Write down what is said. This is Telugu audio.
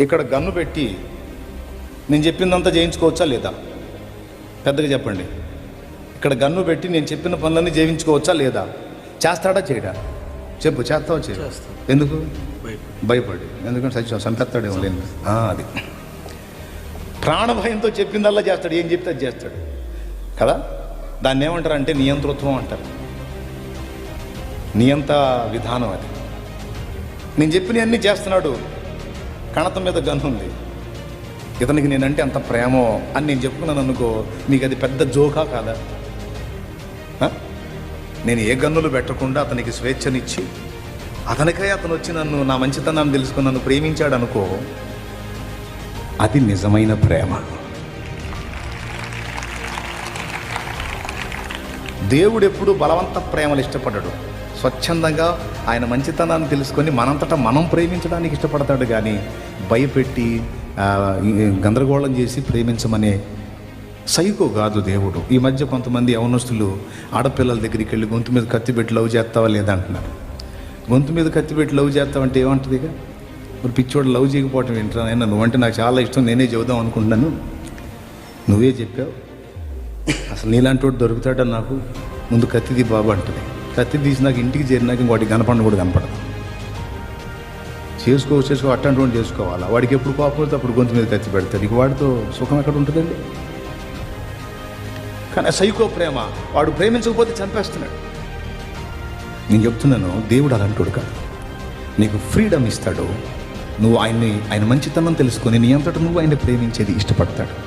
ఇక్కడ గన్ను పెట్టి నేను చెప్పిందంతా చేయించుకోవచ్చా లేదా? పెద్దగా చెప్పండి. ఇక్కడ గన్ను పెట్టి నేను చెప్పిన పనులన్నీ చేయించుకోవచ్చా లేదా? చేస్తాడా చేయడా? చెప్పు చేస్తావా చేయడా. ఎందుకు? భయపడి. ఎందుకంటే సత్యం చంపేస్తాడేమో లేదు అది. ప్రాణ భయంతో చెప్పిందల్లా చేస్తాడు. ఏం చెప్తే అది చేస్తాడు. కదా? దాన్ని ఏమంటారు అంటే నియంతృత్వం అంటారు. నియంత విధానం అది. నేను చెప్పిన అన్నీ చేస్తున్నాడు. కణతం మీద గన్ను ఉంది. ఇతనికి నేనంటే అంత ప్రేమో అని నేను చెప్పుకున్నాను అనుకో నీకు అది పెద్ద జోకా కాదా? నేను ఏ గన్నులు పెట్టకుండా అతనికి స్వేచ్ఛనిచ్చి అతనికై అతను వచ్చి నన్ను నా మంచితనాన్ని తెలుసుకుని నన్ను ప్రేమించాడు అనుకో అది నిజమైన ప్రేమ. దేవుడు ఎప్పుడు బలవంత ప్రేమలు ఇష్టపడ్డాడు స్వచ్ఛందంగా ఆయన మంచితనాన్ని తెలుసుకొని మనంతటా మనం ప్రేమించడానికి ఇష్టపడతాడు కానీ భయపెట్టి గందరగోళం చేసి ప్రేమించమనే సైకో కాదు దేవుడు. ఈ మధ్య కొంతమంది యవనస్తులు ఆడపిల్లల దగ్గరికి వెళ్ళి గొంతు మీద కత్తి పెట్టి లవ్ చేస్తావా లేదంటున్నారు గొంతు మీద కత్తి పెట్టి లవ్ చేస్తావంటే ఏమంటుంది ఇక? మరి పిచ్చోడు లవ్ చేయకపోవటం ఏంటరా అయినా నువ్వంటే నాకు చాలా ఇష్టం నేనే చెబుదాం అనుకుంటున్నాను. నువ్వే చెప్పావు. అసలు నీలాంటి వాడు దొరుకుతాడని నాకు? ముందు కత్తిది బాబు అంటుంది. కత్తి తీసినాక ఇంటికి చేరినాక వాడికి కనపడను కూడా కనపడదు. చేసుకో చేసుకో అట్లాంటి చేసుకోవాలా? వాడికి ఎప్పుడు కోపం వస్తే అప్పుడు గొంతు మీద కత్తి పెడతాడు. ఇక వాడితో సుఖం ఎక్కడ ఉంటుందండి? కానీ సైకో ప్రేమ వాడు ప్రేమించకపోతే చంపేస్తున్నాడు. నేను చెప్తున్నాను దేవుడు అలాంటోడు కాదు. నీకు ఫ్రీడమ్ ఇస్తాడు. నువ్వు ఆయన్ని ఆయన మంచితనం తెలుసుకొని నీ అంతటా నువ్వు ఆయన ప్రేమించేది ఇష్టపడతాడు.